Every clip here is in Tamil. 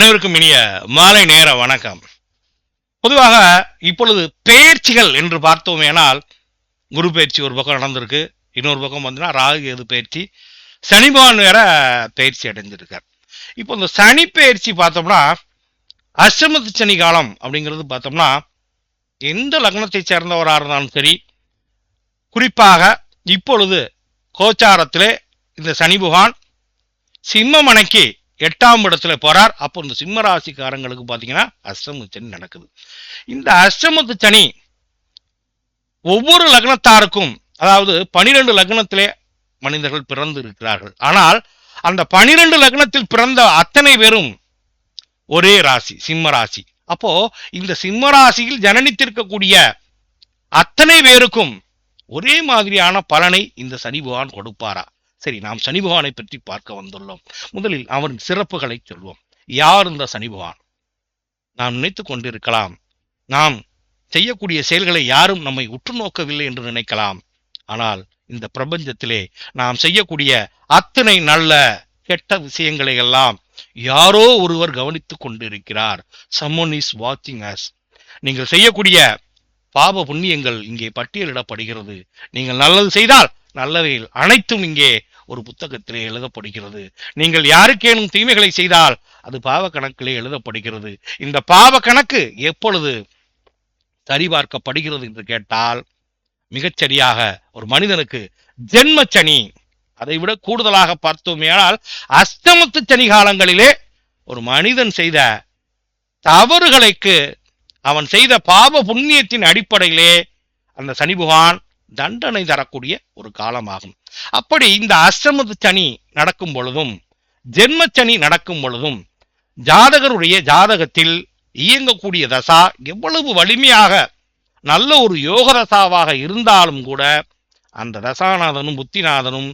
அனைவருக்கும் இனிய மாலை நேர வணக்கம். பொதுவாக இப்பொழுது பெயர்ச்சிகள் என்று பார்த்தோமேனால் குரு பயிற்சி ஒரு பக்கம் நடந்திருக்கு இன்னொரு பக்கம் வந்துன்னா ராகு எது பயிற்சி சனிபகவான் வேற பயிற்சி அடைஞ்சிருக்கார் இப்போ இந்த சனி பயிற்சி பார்த்தோம்னா அஷ்டமத்து சனி காலம் அப்படிங்கிறது பார்த்தோம்னா எந்த லக்னத்தை சேர்ந்தவராக இருந்தாலும் சரி குறிப்பாக இப்பொழுது கோச்சாரத்திலே இந்த சனி பகவான் சிம்மமனைக்கு எட்டாம் இடத்துல போறார். அப்போ இந்த சிம்ம ராசிக்காரங்களுக்கு பார்த்தீங்கன்னா அஷ்டம சனி நடக்குது. இந்த அஷ்டமத்து சனி ஒவ்வொரு லக்னத்தாருக்கும் அதாவது பனிரெண்டு லக்னத்திலே மனிதர்கள் பிறந்து இருக்கிறார்கள் ஆனால் அந்த பனிரெண்டு லக்னத்தில் பிறந்த அத்தனை பேரும் ஒரே ராசி சிம்ம ராசி அப்போ இந்த சிம்ம ராசியில் ஜனனித்திருக்கக்கூடிய அத்தனை பேருக்கும் ஒரே மாதிரியான பலனை இந்த சனி பகவான் கொடுப்பாரா? சரி நாம் சனி பகவானை பற்றி பார்க்க வந்துள்ளோம். முதலில் அவரின் சிறப்புகளை சொல்வோம். யார் இந்த சனி பகவான்? நாம் நினைத்து கொண்டிருக்கலாம். நாம் செய்யக்கூடிய செயல்களை யாரும் நம்மை உற்று நோக்கவில்லை என்று நினைக்கலாம். ஆனால் இந்த பிரபஞ்சத்திலே நாம் செய்யக்கூடிய அத்தனை நல்ல கெட்ட விஷயங்களை எல்லாம் யாரோ ஒருவர் கவனித்துக் கொண்டிருக்கிறார். சம்மன் இஸ் வாட்சிங் அஸ் நீங்கள் செய்யக்கூடிய பாப புண்ணியங்கள் இங்கே பட்டியலிடப்படுகிறது. நீங்கள் நல்லது செய்தால் நல்லவைகள் அனைத்தும் இங்கே ஒரு புத்தகத்திலே எழுதப்படுகிறது. நீங்கள் யாருக்கேனும் தீமைகளை செய்தால் அது பாவ கணக்கிலே எழுதப்படுகிறது. இந்த பாவ கணக்கு எப்பொழுது சரிபார்க்கப்படுகிறது என்று கேட்டால் மிகச்சரியாக ஒரு மனிதனுக்கு ஜென்மச்சனி அதை விட கூடுதலாக பார்த்தோமேனால் அஸ்தமத்து சனி காலங்களிலே ஒரு மனிதன் செய்த தவறுகளுக்கு அவன் செய்த பாவ புண்ணியத்தின் அடிப்படையிலே அந்த சனி புகான் தண்டனை தரக்கூடிய ஒரு காலமாகும். அப்படி இந்த அஷ்டம சனி நடக்கும் பொழுதும் ஜென்மச்சனி நடக்கும் பொழுதும் ஜாதகருடைய ஜாதகத்தில் இயங்கக்கூடிய தசா எவ்வளவு வலிமையாக நல்ல ஒரு யோக தசாவாக இருந்தாலும் கூட அந்த தசாநாதனும் புத்திநாதனும்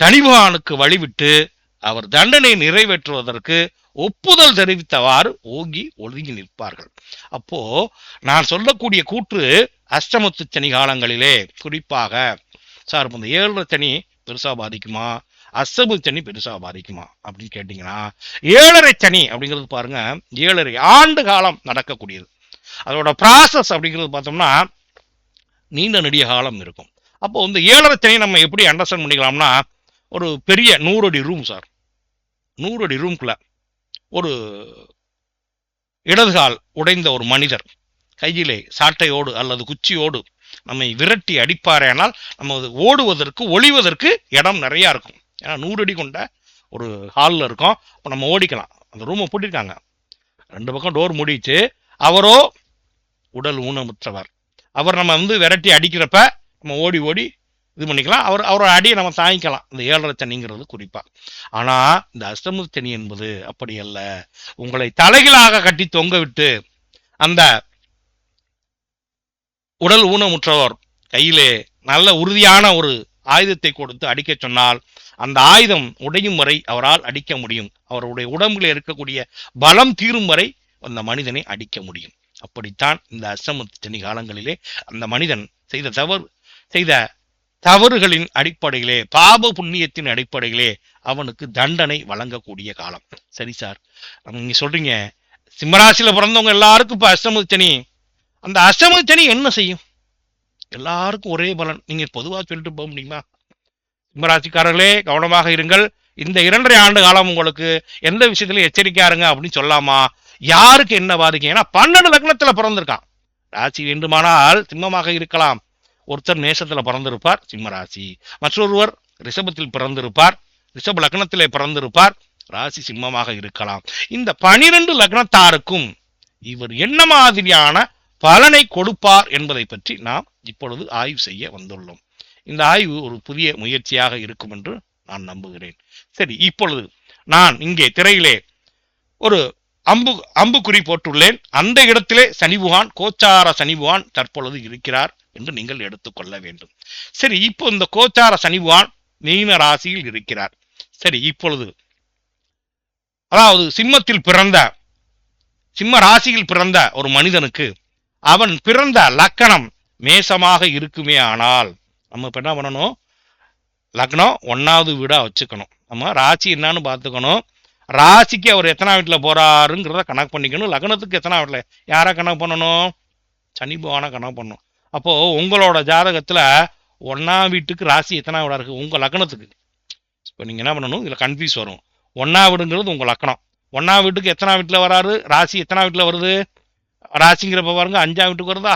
சனிபகவானுக்கு வழிவிட்டு அவர் தண்டனை நிறைவேற்றுவதற்கு ஒப்புதல் தெரிவித்தவாறு ஓங்கி ஒதுங்கி நிற்பார்கள். அப்போ நான் சொல்லக்கூடிய கூற்று அஷ்டமத்து சனி காலங்களிலே குறிப்பாக சார் இப்போ இந்த ஏழரை சனி பெருசாக பாதிக்குமா? அஷ்டம சனி பெருசாக பாதிக்குமா? அப்படின்னு கேட்டிங்கன்னா ஏழரை சனி அப்படிங்கிறது பாருங்க ஏழரை ஆண்டு காலம் நடக்கக்கூடியது. அதோட ப்ராசஸ் அப்படிங்கிறது பார்த்தோம்னா நீண்ட நெடிய காலம் இருக்கும். அப்போ இந்த ஏழரை சனி நம்ம எப்படி அண்டர்ஸ்டாண்ட் பண்ணிக்கலாம்னா ஒரு பெரிய நூறு அடி ரூம் சார். நூறு அடி ரூம்குள்ள ஒரு இடதுகால் உடைந்த ஒரு மனிதர் கையிலே சாட்டையோடு அல்லது குச்சியோடு நம்மை விரட்டி அடிப்பாரேனால் நம்ம அது ஓடுவதற்கு ஒளிவதற்கு இடம் நிறையா இருக்கும். ஏன்னா நூறு அடி கொண்ட ஒரு ஹாலில் இருக்கோம். அப்போ நம்ம ஓடிக்கலாம். அந்த ரூமை பூட்டிருக்காங்க. ரெண்டு பக்கம் டோர் மூடிச்சு அவரோ உடல் ஊனமுற்றவர். அவர் நம்ம வந்து விரட்டி அடிக்கிறப்ப நம்ம ஓடி ஓடி இது பண்ணிக்கலாம். அவர் அவரோட அடியை நம்ம தாங்கிக்கலாம் இந்த ஏழரை சனிங்கிறது குறிப்பாக ஆனால் இந்த அஷ்டம சனி என்பது அப்படி அல்ல. உங்களை தலைகளாக கட்டி தொங்க விட்டு அந்த உடல் ஊனமுற்றவர். கையிலே நல்ல உறுதியான ஒரு ஆயுதத்தை கொடுத்து அடிக்க சொன்னால் அந்த ஆயுதம் உடையும் வரை அவரால் அடிக்க முடியும். அவருடைய உடம்புல இருக்கக்கூடிய பலம் தீரும் வரை அந்த மனிதனை அடிக்க முடியும். அப்படித்தான் இந்த அஷ்டம காலங்களிலே அந்த மனிதன் செய்த தவறு செய்த தவறுகளின் அடிப்படையிலே பாப புண்ணியத்தின் அடிப்படையிலே அவனுக்கு தண்டனை வழங்கக்கூடிய காலம். சரி சார் நீங்க சொல்றீங்க சிம்மராசியில பிறந்தவங்க எல்லாருக்கும் இப்ப அஷ்டம அந்த அஷ்டம சனி என்ன செய்யும்? எல்லாருக்கும் ஒரே பலன். நீங்க பொதுவா சொல்லிட்டு போக முடியுமா? சிம்மராசிக்காரர்களே கவனமாக இருங்கள். இந்த இரண்டரை ஆண்டு காலம் உங்களுக்கு எந்த விஷயத்திலும் எச்சரிக்கையா இருங்க அப்படின்னு சொல்லாமா? யாருக்கு என்ன பாதிக்கும்? ஏன்னா பன்னெண்டு லக்னத்துல பிறந்திருக்கான். ராசி வேண்டுமானால் சிம்மமாக இருக்கலாம். ஒருத்தர் நேசத்துல பிறந்திருப்பார் சிம்மராசி. மற்றொருவர் ரிஷபத்தில் பிறந்திருப்பார் ரிஷப லக்னத்திலே பிறந்திருப்பார் ராசி சிம்மமாக இருக்கலாம். இந்த பனிரெண்டு லக்னத்தாருக்கும் இவர் என்ன மாதிரியான பலனை கொடுப்பார் என்பதை பற்றி நாம் இப்பொழுது ஆய்வு செய்ய வந்துள்ளோம். இந்த ஆய்வு ஒரு புதிய முயற்சியாக இருக்கும் என்று நான் நம்புகிறேன். சரி இப்பொழுது நான் இங்கே திரையிலே ஒரு அம்பு அம்புக்குறி போட்டுள்ளேன். அந்த இடத்திலே சனிபுகான் கோச்சார சனிபுகான் தற்பொழுது இருக்கிறார் என்று நீங்கள் எடுத்துக்கொள்ள வேண்டும். சரி இப்போ இந்த கோச்சார சனிபுகான் மீன ராசியில் இருக்கிறார். சரி இப்பொழுது அதாவது சிம்மத்தில் பிறந்த சிம்ம ராசியில் பிறந்த ஒரு மனிதனுக்கு அவன் பிறந்த லக்கணம் மேசமாக இருக்குமே ஆனால் நம்ம இப்போ என்ன பண்ணணும்? லக்னம் ஒன்றாவது வீடாக வச்சுக்கணும். நம்ம ராசி என்னான்னு பார்த்துக்கணும். ராசிக்கு அவர் எத்தனை வீட்டில் போகிறாருங்கிறத கணக்கு பண்ணிக்கணும். லக்னத்துக்கு எத்தனை வீட்டில்? யாரை கணக்கு பண்ணணும்? சனி பகவானை கணக்கு பண்ணணும். அப்போது உங்களோட ஜாதகத்தில் ஒன்றாம் வீட்டுக்கு ராசி எத்தனை வீடாக இருக்குது உங்கள் லக்னத்துக்கு. இப்போ நீங்கள் என்ன பண்ணணும்? இதில் கன்ஃபியூஸ் வரும். ஒன்றா வீடுங்கிறது உங்கள் லக்னம். ஒன்னா வீட்டுக்கு எத்தனை வீட்டில் வராரு? ராசி எத்தனை வீட்டில் வருது? ராசிங்கிறப்ப பாருங்க அஞ்சாம் வீட்டுக்கு வருதா?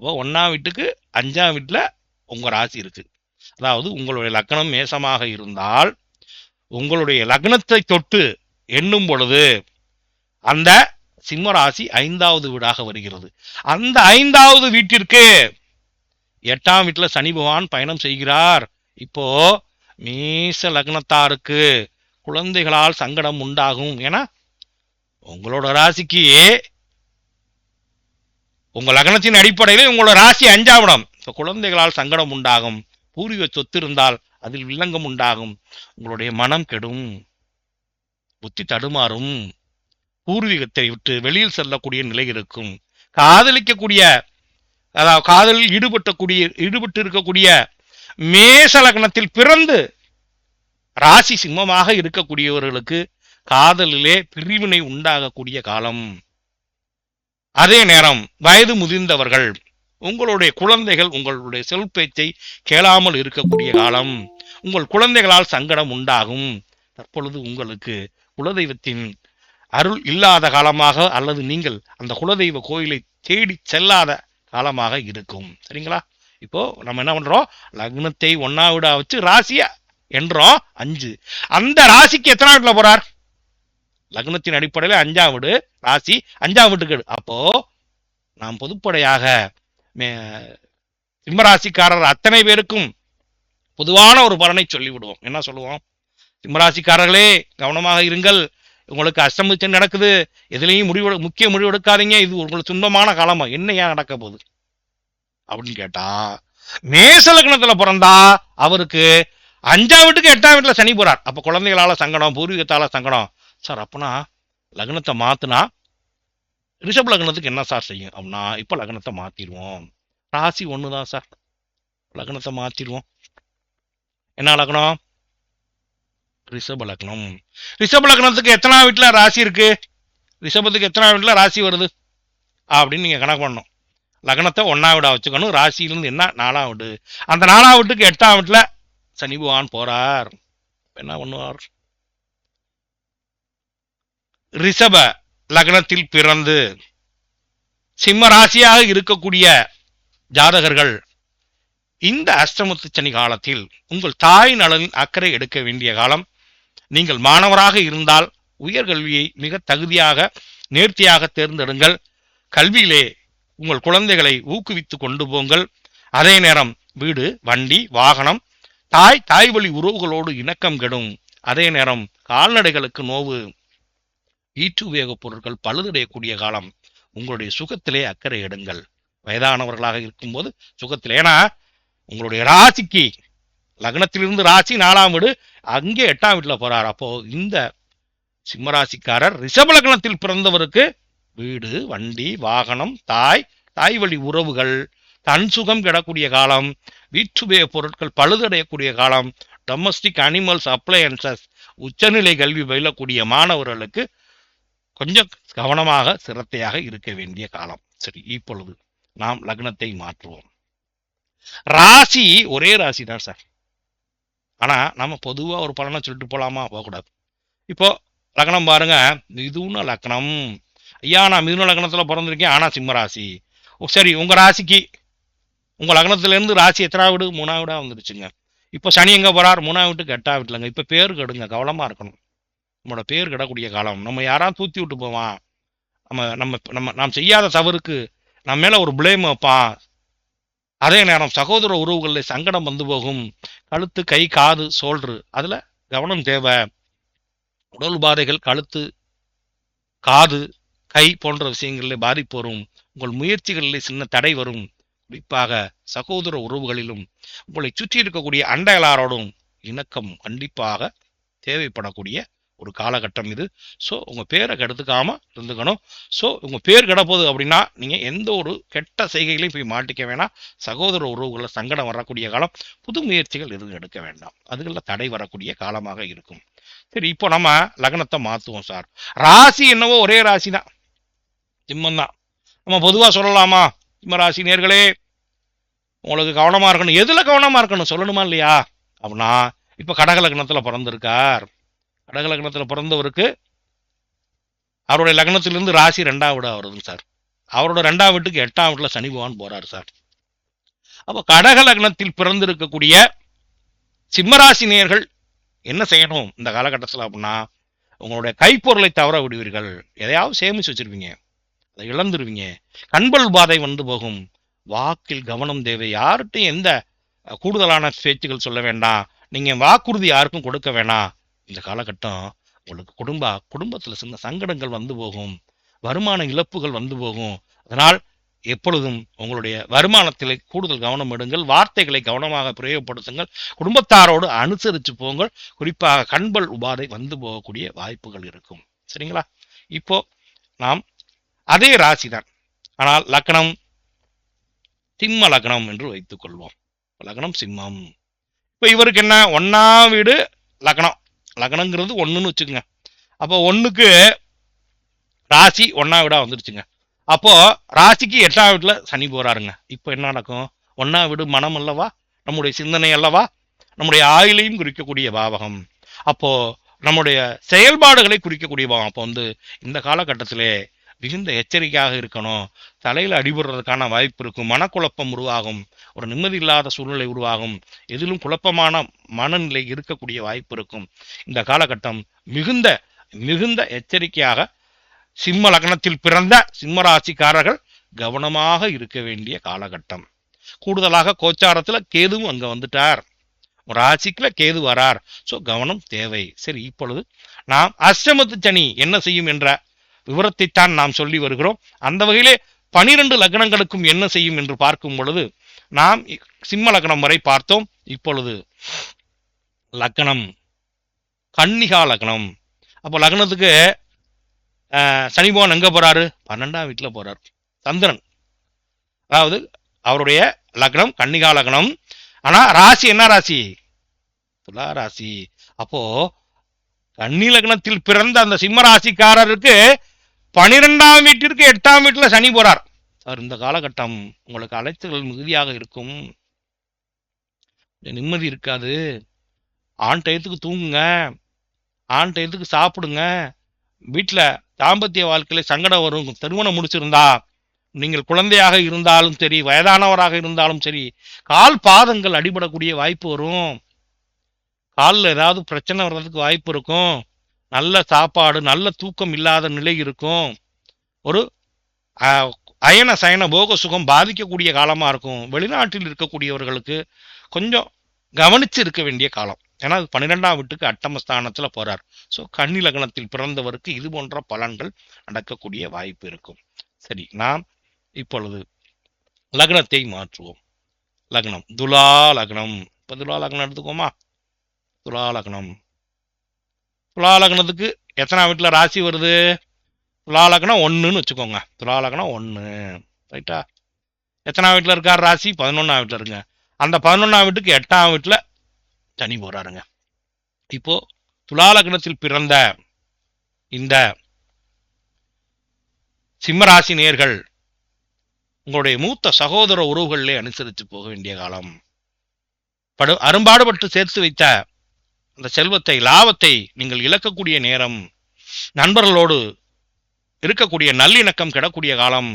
அப்போ ஒன்றாம் வீட்டுக்கு அஞ்சாம் வீட்டில் உங்கள் ராசி இருக்குது அதாவது உங்களுடைய லக்னம் மேசமாக இருந்தால் உங்களுடைய லக்னத்தை தொட்டு எண்ணும் பொழுது அந்த சிம்ம ராசி ஐந்தாவது வீடாக வருகிறது. அந்த ஐந்தாவது வீட்டிற்கு எட்டாம் வீட்டில் சனி பகவான் பயணம் செய்கிறார். இப்போ மீச லக்னத்தாருக்கு குழந்தைகளால் சங்கடம் உண்டாகும். ஏன்னா உங்களோட ராசிக்கு உங்கள் லக்னத்தின் அடிப்படையில் உங்களோட ராசி அஞ்சாவிடம். இப்போ குழந்தைகளால் சங்கடம் உண்டாகும். பூர்வீக சொத்து இருந்தால் அதில் வில்லங்கம் உண்டாகும். உங்களுடைய மனம் கெடும். புத்தி தடுமாறும். பூர்வீகத்தை விட்டு வெளியில் செல்லக்கூடிய நிலை இருக்கும். காதலிக்கக்கூடிய அதாவது காதலில் ஈடுபட்டக்கூடிய ஈடுபட்டு இருக்கக்கூடிய மேச லக்னத்தில் பிறந்து ராசி சிம்மமாக இருக்கக்கூடியவர்களுக்கு காதலிலே பிரிவினை உண்டாகக்கூடிய காலம். அதே நேரம் வயது முதிர்ந்தவர்கள் உங்களுடைய குழந்தைகள் உங்களுடைய செல் பேச்சை கேளாமல் இருக்கக்கூடிய காலம் உங்கள் குழந்தைகளால் சங்கடம் உண்டாகும். தற்பொழுது உங்களுக்கு குலதெய்வத்தின் அருள் இல்லாத காலமாக அல்லது நீங்கள் அந்த குலதெய்வ கோயிலை தேடி செல்லாத காலமாக இருக்கும். சரிங்களா? இப்போ நம்ம என்ன பண்றோம்? லக்னத்தை ஒன்னா விட வச்சு ராசிய என்றோம் அஞ்சு. அந்த ராசிக்கு எத்தனை வீட்டுல போறார்? லக்னத்தின் அடிப்படையில் அஞ்சாம் வீடு ராசி அஞ்சாம் வீட்டுக்கு அப்போ நாம் பொதுப்படையாக மே- சிம்மராசிக்காரர் அத்தனை பேருக்கும் பொதுவான ஒரு பலனை சொல்லிவிடுவோம். என்ன சொல்லுவோம்? சிம்மராசிக்காரர்களே கவனமாக இருங்கள். உங்களுக்கு அஷ்டமிச்சம் நடக்குது. எதுலேயும் முடிவு முக்கிய முடிவு எடுக்காதீங்க. இது உங்களுக்கு துன்பமான காலமா? என்ன ஏன் நடக்க போகுது? அப்படின்னு கேட்டா மேச லக்னத்துல பிறந்தா அவருக்கு அஞ்சாம் வீட்டுக்கு எட்டாம் வீட்டுல சனி போறார். அப்ப குழந்தைகளால சங்கடம் பூர்வீகத்தால சங்கடம். சார் அப்பனா லக்னத்தை மாற்றினா ரிஷப் லக்னத்துக்கு என்ன சார் செய்யும்? அப்படின்னா இப்போ லக்னத்தை மாற்றிடுவோம் ராசி ஒன்று தான் சார். லக்னத்தை மாற்றிடுவோம் என்ன லக்னம்? ரிஷப லக்னம். ரிஷப லக்னத்துக்கு எத்தனா வீட்டில் ராசி இருக்கு? ரிஷபத்துக்கு எத்தனா வீட்டில் ராசி வருது? அப்படின்னு நீங்கள் கணக்கு பண்ணணும். லக்னத்தை ஒன்னா வீடாக வச்சுக்கணும். ராசியிலேருந்து என்ன? நாலாம் வீடு. அந்த நாலாம் வீட்டுக்கு எட்டாம் வீட்டில் சனி பகவான் போகிறார் என்ன பண்ணுவார்? ரிஷப லக்னத்தில் பிறந்து சிம்ம ராசியாக இருக்கக்கூடிய ஜாதகர்கள் இந்த அஷ்டமத்து சனி காலத்தில் உங்கள் தாய் நலனில் அக்கறை எடுக்க வேண்டிய காலம். நீங்கள் மாணவராக இருந்தால் உயர்கல்வியை மிக தகுதியாக நேர்த்தியாக தேர்ந்தெடுங்கள். கல்வியிலே உங்கள் குழந்தைகளை ஊக்குவித்து கொண்டு போங்கள். அதே நேரம் வீடு வண்டி வாகனம் தாய் தாய் வழி உறவுகளோடு இணக்கம் கெடும். அதே நேரம் கால்நடைகளுக்கு நோவு ஈற்று உபயோகப் பொருட்கள் பழுதடையக்கூடிய காலம். உங்களுடைய சுகத்திலே அக்கறை எடுங்கள். வயதானவர்களாக இருக்கும்போது சுகத்தில். ஏன்னா உங்களுடைய ராசிக்கு லக்னத்திலிருந்து ராசி நாலாம் வீடு அங்கே எட்டாம் வீட்டில் போறார். அப்போ இந்த சிம்மராசிக்காரர் ரிஷப லக்னத்தில் பிறந்தவருக்கு வீடு வண்டி வாகனம் தாய் தாய் வழி உறவுகள் தன் சுகம் கிடக்கூடிய காலம் வீட்டுபய பொருட்கள் பழுதடையக்கூடிய காலம் டொமஸ்டிக் அனிமல்ஸ் அப்ளையன்சஸ் உச்சநிலை கல்வி பயிலக்கூடிய மாணவர்களுக்கு கொஞ்சம் கவனமாக சிரத்தையாக இருக்க வேண்டிய காலம். சரி இப்பொழுது நாம் லக்னத்தை மாற்றுவோம். ராசி ஒரே ராசி தான் சார். ஆனா நம்ம பொதுவா ஒரு பலனை சொல்லிட்டு போலாமா? போகக்கூடாது. இப்போ லக்னம் பாருங்க. மிதுன லக்னம். ஐயா நான் மிதுன லக்னத்துல பிறந்திருக்கேன். ஆனா சிம்ம ராசி. சரி உங்க ராசிக்கு உங்க லக்னத்துல இருந்து ராசி எத்தனா வீடு? மூணா வீடா வந்துருச்சுங்க. இப்போ சனி எங்க போறார்? மூணா வீட்டுக்கு எட்டா வீட்டுலங்க. இப்ப பேர் கெடுங்க. கவனமா இருக்கணும். நம்மளோட பேர் கிடக்கூடிய காலம். நம்ம யாராவது தூத்தி விட்டு போவான். நம்ம நம்ம நம்ம நாம் செய்யாத தவறுக்கு நம்ம மேலே ஒரு பிளேம் வைப்பான் அதே நேரம் சகோதர உறவுகளில் சங்கடம் வந்து போகும். கழுத்து கை காது சோல்று அதில் கவனம் தேவை. உடல் உபாதைகள் கழுத்து காது கை போன்ற விஷயங்களில் பாதிப்பு வரும். உங்கள் முயற்சிகளில் சின்ன தடை வரும். குறிப்பாக சகோதர உறவுகளிலும் உங்களை சுற்றி இருக்கக்கூடிய அண்டையலாரோடும் இணக்கம் கண்டிப்பாக தேவைப்படக்கூடிய ஒரு காலகட்டம் இது. ஸோ உங்கள் பேரை கெடுத்துக்காமல் இருந்துக்கணும். ஸோ உங்கள் பேர் கெடப்போகுது அப்படின்னா நீங்கள் எந்த ஒரு கெட்ட செய்கைகளையும் போய் மாட்டிக்க வேணாம். சகோதர உறவுகளில் சங்கடம் வரக்கூடிய காலம் புது முயற்சிகள் எதுவும் எடுக்க வேண்டாம். அதுகளில் தடை வரக்கூடிய காலமாக இருக்கும். சரி இப்போ நம்ம லக்னத்தை மாற்றுவோம் சார். ராசி என்னவோ ஒரே ராசி தான் சிம்மம் தான் நம்ம பொதுவாக சொல்லலாமா? சிம்ம ராசி நேர்களே உங்களுக்கு கவனமாக இருக்கணும். எதில் கவனமாக இருக்கணும்? சொல்லணுமா இல்லையா? அப்படின்னா இப்போ கடக லக்னத்தில் பிறந்திருக்கார். கடக லக்னத்தில் பிறந்தவருக்கு அவருடைய லக்னத்திலிருந்து ராசி ரெண்டாம் வீடாக வருதுங்க சார். அவரோட ரெண்டாம் வீட்டுக்கு எட்டாம் வீட்டில் சனி பகவான் போகிறார் சார். அப்போ கடக லக்னத்தில் பிறந்திருக்கக்கூடிய சிம்மராசி நேர்கள் என்ன செய்யணும் இந்த காலகட்டத்தில் அப்படின்னா உங்களுடைய கைப்பொருளை தவற விடுவீர்கள். எதையாவது சேமித்து வச்சிருவீங்க. அதை இழந்துருவீங்க. கண்பல் பாதை வந்து போகும். வாக்கில் கவனம் தேவை. யார்கிட்டையும் எந்த கூடுதலான பேச்சுகள் சொல்ல வேண்டாம். நீங்கள் வாக்குறுதி யாருக்கும் கொடுக்க வேணாம். இந்த காலகட்டம் உங்களுக்கு குடும்ப குடும்பத்தில் சின்ன சங்கடங்கள் வந்து போகும். வருமான இழப்புகள் வந்து போகும். அதனால் எப்பொழுதும் உங்களுடைய வருமானத்தில் கூடுதல் கவனம் எடுங்கள். வார்த்தைகளை கவனமாக பிரயோகப்படுத்துங்கள். குடும்பத்தாரோடு அனுசரித்து போங்கள். குறிப்பாக கண்பல் உபாதை வந்து போகக்கூடிய வாய்ப்புகள் இருக்கும். சரிங்களா? இப்போ நாம் அதே ராசி தான் ஆனால் லக்னம் சிம்ம லக்னம் என்று வைத்துக் கொள்வோம். லக்னம் சிம்மம். இப்போ இவருக்கு என்ன? ஒன்னாம் வீடு லக்னம். லக்னங்கிறது ஒன்றுன்னு வச்சுக்கோங்க. அப்போ ஒன்றுக்கு ராசி ஒன்றாம் வீடாக வந்துருச்சுங்க. அப்போது ராசிக்கு எட்டாம் வீட்டில் சனி போகிறாருங்க இப்போ என்ன நடக்கும்? ஒன்றாம் வீடு மனம் அல்லவா? நம்முடைய சிந்தனை அல்லவா? நம்முடைய ஆயுளையும் குறிக்கக்கூடிய பாவகம். அப்போது நம்முடைய செயல்பாடுகளை குறிக்கக்கூடிய பாவம். அப்போ வந்து இந்த காலகட்டத்திலே மிகுந்த எச்சரிக்கையாக இருக்கணும். தலையில் அடிபடுறதுக்கான வாய்ப்பு இருக்கும். மனக்குழப்பம் உருவாகும். ஒரு நிம்மதி இல்லாத சூழ்நிலை உருவாகும். எதிலும் குழப்பமான மனநிலை இருக்கக்கூடிய வாய்ப்பு இருக்கும். இந்த காலகட்டம் மிகுந்த மிகுந்த எச்சரிக்கையாக சிம்ம லக்னத்தில் பிறந்த சிம்ம ராசிக்காரர்கள் கவனமாக இருக்க வேண்டிய காலகட்டம். கூடுதலாக கோச்சாரத்தில் கேதுவும் அங்கே வந்துட்டார். ஒரு ராசிக்குல கேது வரார். ஸோ கவனம் தேவை. சரி இப்பொழுது நாம் அஷ்டமத்து சனி என்ன செய்யும் என்ற விவரத்தைத்தான் நாம் சொல்லி வருகிறோம். அந்த வகையிலே பனிரெண்டு லக்னங்களுக்கும் என்ன செய்யும் என்று பார்க்கும் பொழுது நாம் சிம்ம லக்னம் வரை பார்த்தோம். இப்பொழுது லக்னம் கன்னிகா லக்னம். அப்போ லக்னத்துக்கு அஹ், சனி பகவான் பன்னெண்டாம் வீட்டில் போகிறார் சந்திரன். அதாவது அவருடைய லக்னம் கன்னிகா லக்னம். ஆனால் ராசி என்ன ராசி? துலா ராசி. அப்போ கன்னி லக்னத்தில் பிறந்த அந்த சிம்ம ராசிக்காரருக்கு பனிரெண்டாம் வீட்டிற்கு எட்டாம் வீட்டில் சனி போறார். சார் இந்த காலகட்டம் உங்களுக்கு அலைச்சல்கள் மிகுதியாக இருக்கும். நிம்மதி இருக்காது. ஆண் டயத்துக்கு தூங்குங்க. ஆண் டயத்துக்கு சாப்பிடுங்க. வீட்டில் தாம்பத்திய வாழ்க்கையில சங்கடம் வரும். திருமணம் முடிச்சிருந்தா நீங்கள் குழந்தையாக இருந்தாலும் சரி வயதானவராக இருந்தாலும் சரி கால் பாதங்கள் அடிபடக்கூடிய வாய்ப்பு வரும். காலில் ஏதாவது பிரச்சனை வர்றதுக்கு வாய்ப்பு இருக்கும். நல்ல சாப்பாடு நல்ல தூக்கம் இல்லாத நிலை இருக்கும். ஒரு அயன சயன போக சுகம் பாதிக்கக்கூடிய காலமாக இருக்கும். வெளிநாட்டில் இருக்கக்கூடியவர்களுக்கு கொஞ்சம் கவனித்து இருக்க வேண்டிய காலம். ஏன்னா அது பன்னிரெண்டாம் வீட்டுக்கு அட்டமஸ்தானத்தில் போகிறார் ஸோ கன்னி லக்னத்தில் பிறந்தவருக்கு இது போன்ற பலன்கள் நடக்கக்கூடிய வாய்ப்பு இருக்கும். சரி நாம் இப்பொழுது லக்னத்தை மாற்றுவோம். லக்னம் துலா லக்னம். இப்போ துலா லக்னம் எடுத்துக்கோமா? துலா லக்னம். துலாலக்னத்துக்கு எத்தனை வீட்டில் ராசி வருது? துலாலக்னம் ஒன்றுன்னு வச்சுக்கோங்க. துலாலக்னம் ஒன்று ரைட்டா? எத்தனாம் வீட்டில் இருக்கார் ராசி? பதினொன்றாம் வீட்டில் இருங்க. அந்த பதினொன்றாம் வீட்டுக்கு எட்டாம் வீட்டில் சனி போகிறாருங்க இப்போ துலாலக்னத்தில் பிறந்த இந்த சிம்மராசி நேர்கள் உங்களுடைய மூத்த சகோதர உறவுகளிலே அனுசரித்து போக வேண்டிய காலம். படு அரும்பாடுபட்டு சேர்த்து வைத்த அந்த செல்வத்தை லாபத்தை நீங்கள் இழக்கக்கூடிய நேரம் நண்பர்களோடு இருக்கக்கூடிய நல்லிணக்கம் கிடக்கூடிய காலம்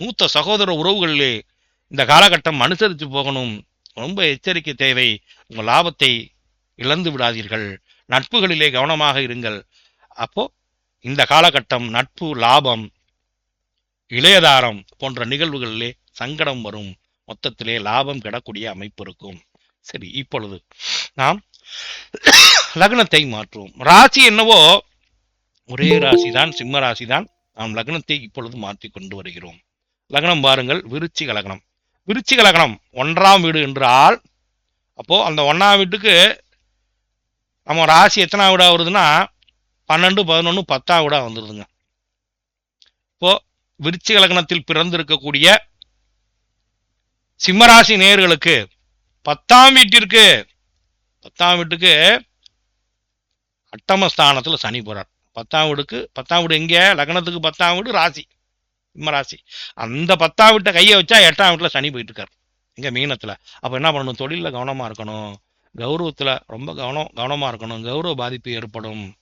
மூத்த சகோதர உறவுகளிலே இந்த காலகட்டம் அனுசரித்து போகணும் ரொம்ப எச்சரிக்கை தேவை. உங்கள் லாபத்தை இழந்து விடாதீர்கள். நட்புகளிலே கவனமாக இருங்கள். அப்போ இந்த காலகட்டம் நட்பு லாபம் இளையதாரம் போன்ற நிகழ்வுகளிலே சங்கடம் வரும். மொத்தத்திலே லாபம் கிடக்கூடிய அமைப்பு இருக்கும். சரி இப்பொழுது நாம் லக்னத்தை மாற்றுவோம். ராசி என்னவோ ஒரே ராசி தான் சிம்ம ராசி தான் நாம் லக்னத்தை இப்பொழுது மாற்றி கொண்டு வருகிறோம். லக்னம் பாருங்கள் விருச்சிக லக்னம். விருச்சிக லக்னம் ஒன்றாம் வீடு என்றால் அப்போ அந்த ஒன்றாம் வீட்டுக்கு நம்ம ராசி எத்தனாம் வீடா வருதுன்னா பன்னெண்டு பதினொன்று பத்தாம் வீடாக வந்துடுதுங்க இப்போ விருச்சிக லக்னத்தில் பிறந்திருக்கக்கூடிய சிம்மராசி நேர்களுக்கு பத்தாம் வீட்டிற்கு பத்தாம் வீட்டுக்கு அட்டமஸ்தானத்தில் சனி போகிறார் பத்தாம் வீடுக்கு பத்தாம் வீடு எங்கே? லக்னத்துக்கு பத்தாம் வீடு ராசி. ராசி. அந்த பத்தாம் வீட்டை கையை வச்சா எட்டாம் வீட்டில் சனி போயிட்டு இருக்கார் எங்க மீனத்தில். அப்போ என்ன பண்ணணும்? தொழிலில் கவனமாக இருக்கணும். கௌரவத்தில் ரொம்ப கவனம் கவனமாக இருக்கணும். கௌரவ பாதிப்பு ஏற்படும்.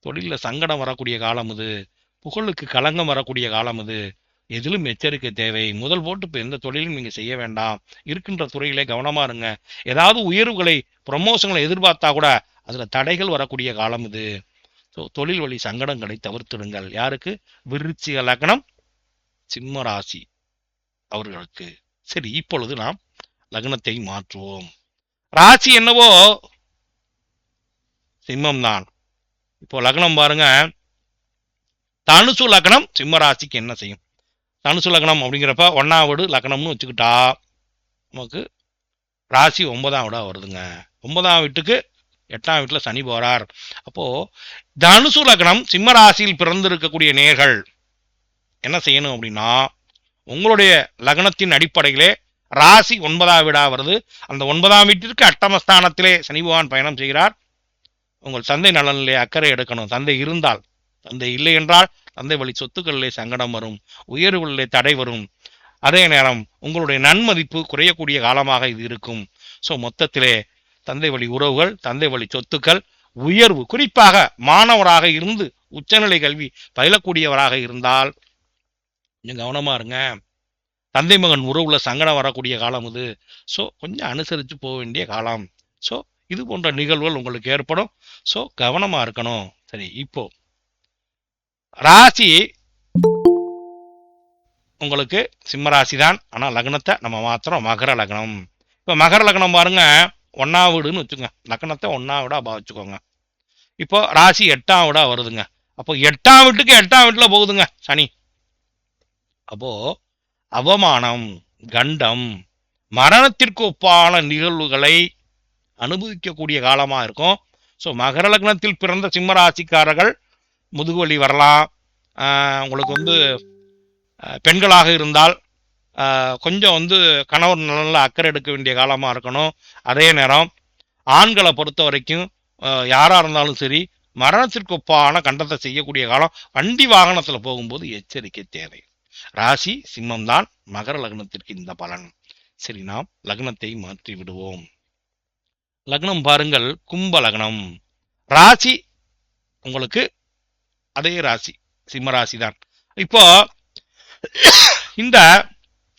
தொழிலில் சங்கடம் வரக்கூடிய காலம் இது. புகழுக்கு களங்கம் வரக்கூடிய காலம் இது. எதிலும் எச்சரிக்கை தேவை. முதல் போட்டு இப்போ எந்த தொழிலும் நீங்கள் செய்ய வேண்டாம். இருக்கின்ற துறையிலே கவனமா இருங்க. ஏதாவது உயர்வுகளை ப்ரமோஷன்களை எதிர்பார்த்தா கூட அதில் தடைகள் வரக்கூடிய காலம் இது. ஸோ தொழில் வழி சங்கடங்களை தவிர்த்திடுங்கள். யாருக்கு? விருச்சிக லக்னம் சிம்ம ராசி அவர்களுக்கு. சரி இப்பொழுது நாம் லக்னத்தை மாற்றுவோம். ராசி என்னவோ? சிம்மம் தான் இப்போ லக்னம் பாருங்க. தனுசு லக்னம் சிம்ம ராசிக்கு என்ன செய்யும்? தனுசு லக்னம் அப்படிங்கிறப்ப ஒன்றாம் வீடு லக்னம்னு வச்சுக்கிட்டா நமக்கு ராசி ஒன்பதாம் வீடாக வருதுங்க. ஒன்பதாம் வீட்டுக்கு எட்டாம் வீட்டில் சனி போகிறார் அப்போது தனுசு லக்னம் சிம்ம ராசியில் பிறந்திருக்கக்கூடிய நேர்கள் என்ன செய்யணும் அப்படின்னா உங்களுடைய லக்னத்தின் அடிப்படையிலே ராசி ஒன்பதாம் வீடாக வருது. அந்த ஒன்பதாம் வீட்டிற்கு அட்டமஸ்தானத்திலே சனி பகவான் பயணம் செய்கிறார். உங்கள் தந்தை நலனிலே அக்கறை எடுக்கணும். தந்தை இருந்தால் தந்தை இல்லை என்றால் தந்தை வழி சொத்துக்களிலே சங்கடம் வரும் உயர்வுகளிலே தடை வரும். அதே நேரம் உங்களுடைய நன்மதிப்பு குறையக்கூடிய காலமாக இது இருக்கும். ஸோ மொத்தத்திலே தந்தை வழி உறவுகள் தந்தை வழி சொத்துக்கள் உயர்வு குறிப்பாக மாணவராக இருந்து உச்சநிலை கல்வி பயிலக்கூடியவராக இருந்தால் கொஞ்சம் கவனமா இருங்க. தந்தை மகன் உறவுல சங்கடம் வரக்கூடிய காலம் இது. ஸோ கொஞ்சம் அனுசரித்து போக வேண்டிய காலம். ஸோ இது போன்ற நிகழ்வுகள் உங்களுக்கு ஏற்படும். ஸோ கவனமாக இருக்கணும். சரி இப்போ ராசி. உங்களுக்கு சிம்ம ராசி தான் ஆனால் லக்னத்தை நம்ம மாத்திரம் மகர லக்னம். இப்போ மகர லக்னம் பாருங்க ஒன்னா வீடுன்னு வச்சுக்கோங்க லக்னத்தை ஒன்னா வீடாக பாவிச்சுக்கோங்க இப்போ ராசி எட்டாம் வீடாக வருதுங்க. அப்போ எட்டாம் வீட்டுக்கு எட்டாம் வீட்டில் போகுதுங்க சனி. அப்போ அவமானம் கண்டம் மரணத்திற்கு ஒப்பான நிகழ்வுகளை அனுபவிக்கக்கூடிய காலமாக இருக்கும். ஸோ மகர லக்னத்தில் பிறந்த சிம்ம ராசிக்காரர்கள் முதுகுவலி வரலாம். உங்களுக்கு வந்து பெண்களாக இருந்தால் கொஞ்சம் வந்து கணவர் நலனில் அக்கறை எடுக்க வேண்டிய காலமாக இருக்கணும். அதே நேரம் ஆண்களை பொறுத்த வரைக்கும் யாராக இருந்தாலும் சரி மரணத்திற்கு ஒப்பான கண்டத்தை செய்யக்கூடிய காலம் வண்டி வாகனத்தில் போகும்போது எச்சரிக்கை தேவை. ராசி சிம்மம் தான் மகர லக்னத்திற்கு இந்த பலன். சரி நாம் லக்னத்தை மாற்றி விடுவோம். லக்னம் பாருங்கள் கும்ப லக்னம். ராசி உங்களுக்கு அதே ராசி சிம்ம ராசி தான் இப்போ இந்த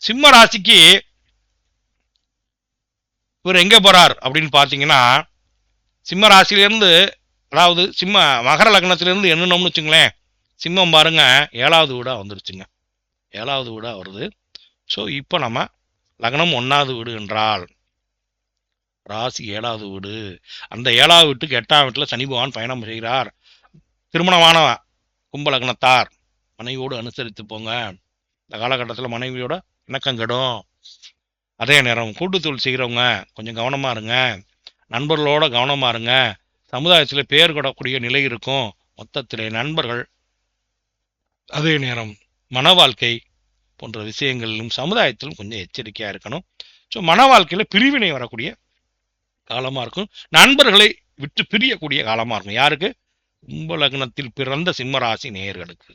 சிம்ம ராசிக்கு இவர் எங்க போறார் அப்படின்னு பார்த்தீங்கன்னா சிம்ம ராசியிலிருந்து அதாவது சிம்ம மகர லக்னத்திலிருந்து என்னென்னோம்னு வச்சுங்களேன் சிம்மம் பாருங்க ஏழாவது வீடா வந்துருச்சுங்க. ஏழாவது வீடா வருது. ஸோ இப்போ நம்ம லக்னம் ஒன்றாவது வீடு என்றால் ராசி ஏழாவது வீடு. அந்த ஏழாவது வீட்டுக்கு எட்டாம் வீட்டில் சனி பகவான் பயணம் செய்கிறார். திருமணமானவன் கும்பலக்னத்தார். மனைவியோடு அனுசரித்து போங்க. இந்த காலகட்டத்தில் மனைவியோட இணக்கம் கெடும். அதே நேரம் கூட்டுத்தொழில் செய்கிறவங்க கொஞ்சம் கவனமாக இருங்க. நண்பர்களோட கவனமாக இருங்க. சமுதாயத்தில் பேர் கொடக்கூடிய நிலை இருக்கும். மொத்தத்திலே நண்பர்கள் அதே நேரம் மன வாழ்க்கை போன்ற விஷயங்களிலும் சமுதாயத்திலும் கொஞ்சம் எச்சரிக்கையாக இருக்கணும். ஸோ மன வாழ்க்கையில் பிரிவினை வரக்கூடிய காலமாக இருக்கும். நண்பர்களை விட்டு பிரியக்கூடிய காலமாக இருக்கும். யாருக்கு? கும்ப லக்னத்தில் பிறந்த சிம்ம ராசி நேயர்களுக்கு.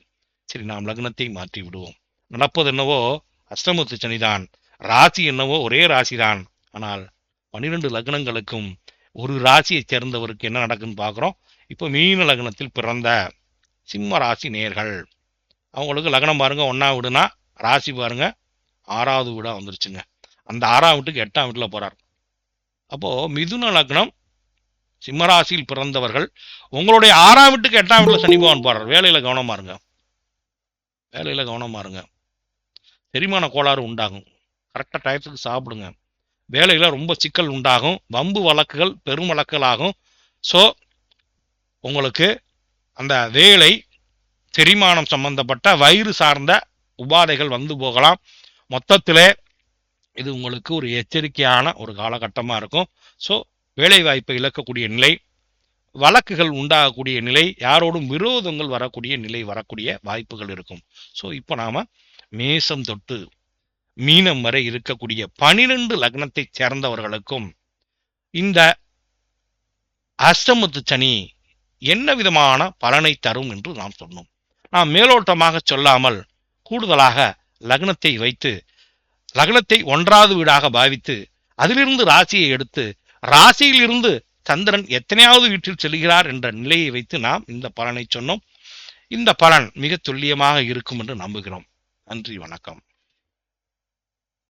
சரி நாம் லக்னத்தை மாற்றி விடுவோம். நடப்பது என்னவோ அஷ்டமத்து சனிதான். ராசி என்னவோ ஒரே ராசி தான் ஆனால் பன்னிரெண்டு லக்னங்களுக்கும் ஒரு ராசியைச் சேர்ந்தவருக்கு என்ன நடக்குன்னு பார்க்குறோம். இப்போ மீன லக்னத்தில் பிறந்த சிம்ம ராசி நேர்கள் அவங்களுக்கு லக்னம் பாருங்க ஒன்றா வீடுனா ராசி பாருங்க ஆறாவது வீடாக வந்துருச்சுங்க. அந்த ஆறாம் வீட்டுக்கு எட்டாம் வீட்டில் போகிறார் அப்போது மிதுன லக்னம் சிம்மராசியில் பிறந்தவர்கள் உங்களுடைய ஆறாம் வீட்டுக்கு எட்டாம் வீட்டில் சனி பகவான் போறார். வேலையில் கவனமா இருங்க. வேலையில் கவனமா இருங்க. செரிமான கோளாறு உண்டாகும். கரெக்டாக டயத்துக்கு சாப்பிடுங்க. வேலையில் ரொம்ப சிக்கல் உண்டாகும். வம்பு வழக்குகள் பெரும் வழக்குகள் ஆகும் ஸோ உங்களுக்கு அந்த வேலை செரிமானம் சம்பந்தப்பட்ட வயிறு சார்ந்த உபாதைகள் வந்து போகலாம். மொத்தத்தில் இது உங்களுக்கு ஒரு எச்சரிக்கையான ஒரு காலகட்டமாக இருக்கும். ஸோ வேலைவாய்ப்பை இழக்கக்கூடிய நிலை வழக்குகள் உண்டாகக்கூடிய நிலை யாரோடும் விரோதங்கள் வரக்கூடிய நிலை வரக்கூடிய வாய்ப்புகள் இருக்கும். ஸோ இப்போ நாம மேசம் தொட்டு மீனம் வரை இருக்கக்கூடிய பனிரெண்டு லக்னத்தைச் சேர்ந்தவர்களுக்கும் இந்த அஷ்டமத்து சனி என்ன விதமான பலனை தரும் என்று நாம் சொன்னோம். நாம் மேலோட்டமாக சொல்லாமல் கூடுதலாக லக்னத்தை வைத்து லக்னத்தை ஒன்றாவது வீடாக பாவித்து அதிலிருந்து ராசியை எடுத்து ராசியில் இருந்து சந்திரன் எத்தனையாவது வீட்டில் செல்கிறார் என்ற நிலையை வைத்து நாம் இந்த பலனை சொன்னோம். இந்த பலன் மிக துல்லியமாக இருக்கும் என்று நம்புகிறோம். நன்றி வணக்கம்.